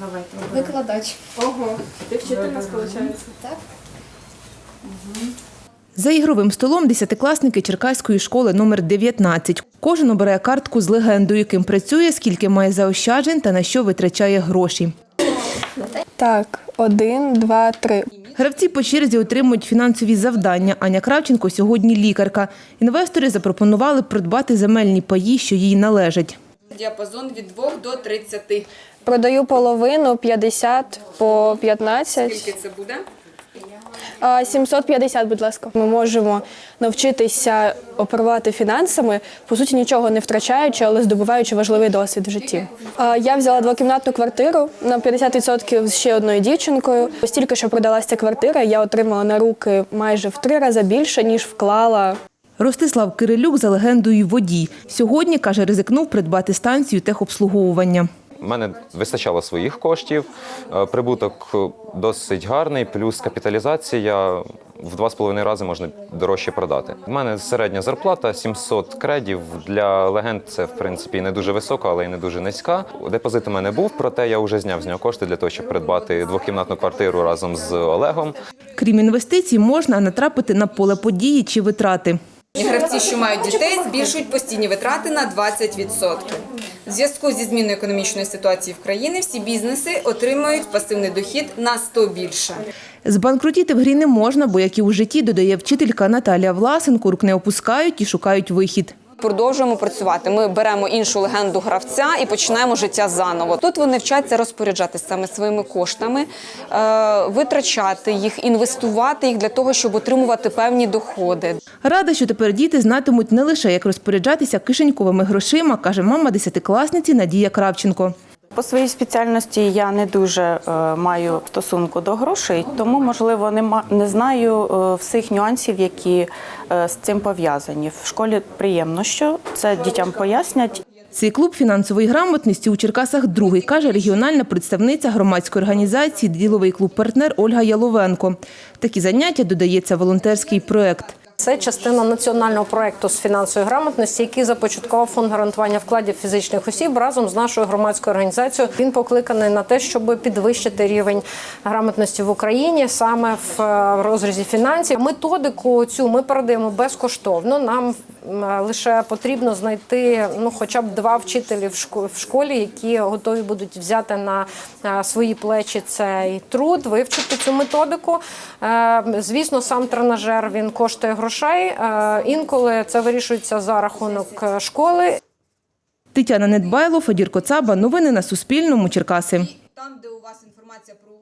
Давайте. оберемо. Викладач. Ого, ти вчитель нас виходить? Так. За ігровим столом десятикласники Черкаської школи номер 19. Кожен обирає картку з легендою, ким працює, скільки має заощаджень та на що витрачає гроші. Так, один, два, три. Гравці по черзі отримують фінансові завдання. Аня Кравченко сьогодні лікарка. Інвестори запропонували придбати земельні паї, що їй належать. Діапазон від 2 до 30. Продаю половину 50 по 15. Скільки це буде? А, 750, будь ласка. Ми можемо навчитися оперувати фінансами, по суті, нічого не втрачаючи, але здобуваючи важливий досвід в житті. А, Я взяла двокімнатну квартиру на 50% з ще одною дівчинкою. Ось тільки що продалася ця квартира, я отримала на руки майже в три рази більше, ніж вклала. Ростислав Кирилюк за легендою водій. Сьогодні, каже, ризикнув придбати станцію техобслуговування. У мене вистачало своїх коштів, е, прибуток досить гарний, плюс капіталізація в два з половиною рази можна дорожче продати. У мене середня зарплата 700 кредів. Для легенд це в принципі не дуже висока, але й не дуже низька. Депозит у мене був, проте я вже зняв з нього кошти для того, щоб придбати двокімнатну квартиру разом з Олегом. Крім інвестицій, можна натрапити на поле події чи витрати. Гравці, що мають дітей, збільшують постійні витрати на 20%. В зв'язку зі зміною економічної ситуації в країні всі бізнеси отримують пасивний дохід на 100 більше. Збанкрутіти в грі не можна, бо як і у житті, додає вчителька Наталія Власенко, рук не опускають і шукають вихід. Продовжуємо працювати. Ми беремо іншу легенду гравця і починаємо життя заново. Тут вони вчаться розпоряджатися саме своїми коштами, е, витрачати їх, інвестувати їх для того, щоб отримувати певні доходи. Рада, що тепер діти знатимуть не лише як розпоряджатися кишеньковими грошима, каже мама десятикласниці Надія Кравченко. По своїй спеціальності я не дуже е, маю стосунку до грошей, тому можливо не не знаю е, всіх нюансів, які е, з цим пов'язані. В школі приємно, що це дітям пояснять. Цей клуб фінансової грамотності у Черкасах другий, каже регіональна представниця громадської організації «Діловий клуб-партнер» Ольга Яловенко. Такі заняття додається волонтерський проект. Це частина національного проекту з фінансової грамотності, який започаткував фонд гарантування вкладів фізичних осіб разом з нашою громадською організацією. Він покликаний на те, щоб підвищити рівень грамотності в Україні саме в е, розрізі фінансів. Методику цю ми передаємо безкоштовно. Нам лише потрібно знайти ну, хоча б два вчителі в шко- в школі, які готові будуть взяти на свої плечі цей труд, вивчити цю методику. Е, Звісно, сам тренажер він коштує грошей. Е, Інколи це вирішується за рахунок е, школи. Тетяна Недбайло, Федір Коцаба. Новини на Суспільному. Черкаси. Там, де у вас інформація про